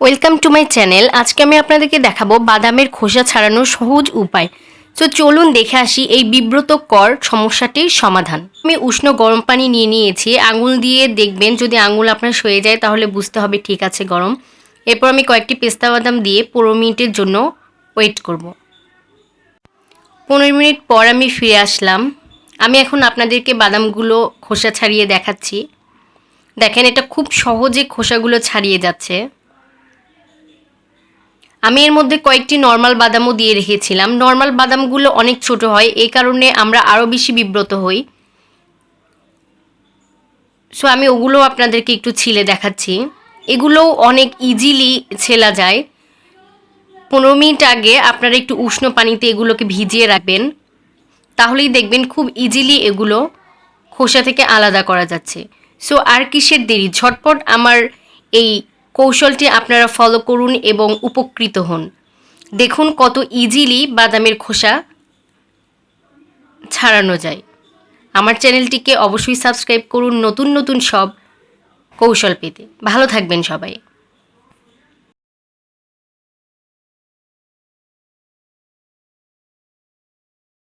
Welcome to my channel আজকে আমি আপনাদেরকে দেখাবো বাদামের খোসা ছাড়ানোর সহজ উপায়। তো চলুন দেখে আসি এই বিব্রতকর সমস্যাটির সমাধান। আমি উষ্ণ গরম পানি নিয়ে নিয়েছি। আঙুল দিয়ে দেখবেন যদি আঙুল আপনার সয়ে যায় তাহলে বুঝতে হবে ঠিক আছে গরম। এরপর আমি কয়েকটি পেস্তা বাদাম দিয়ে পনেরো মিনিটের জন্য ওয়েট করব। পনেরো মিনিট পর আমি ফিরে আসলাম। আমি এখন আপনাদেরকে বাদামগুলো খোসা ছাড়িয়ে দেখাচ্ছি। দেখেন এটা খুব সহজে খোসাগুলো ছাড়িয়ে যাচ্ছে। আমি এর মধ্যে কয়েকটি নর্মাল বাদামও দিয়ে রেখেছিলাম। নর্মাল বাদামগুলো অনেক ছোট হয়, এই কারণে আমরা আরও বেশি বিব্রত হই। সো আমি ওগুলো আপনাদেরকে একটু ছিলে দেখাচ্ছি। এগুলোও অনেক ইজিলি ছেলা যায়। পনেরো মিনিট আগে আপনারা একটু উষ্ণ পানিতে এগুলোকে ভিজিয়ে রাখবেন। তাহলেই দেখবেন খুব ইজিলি এগুলো খোসা থেকে আলাদা করা যাচ্ছে। সো আর কিসের দেরি? ঝটপট আমার এই কৌশলটি আপনারা ফলো করুন এবং উপকৃত হন। দেখুন কত ইজিলি বাদামের খোসা ছাড়ানো যায়। আমার চ্যানেলটিকে অবশ্যই সাবস্ক্রাইব করুন নতুন নতুন সব কৌশল পেতে। ভালো থাকবেন সবাই।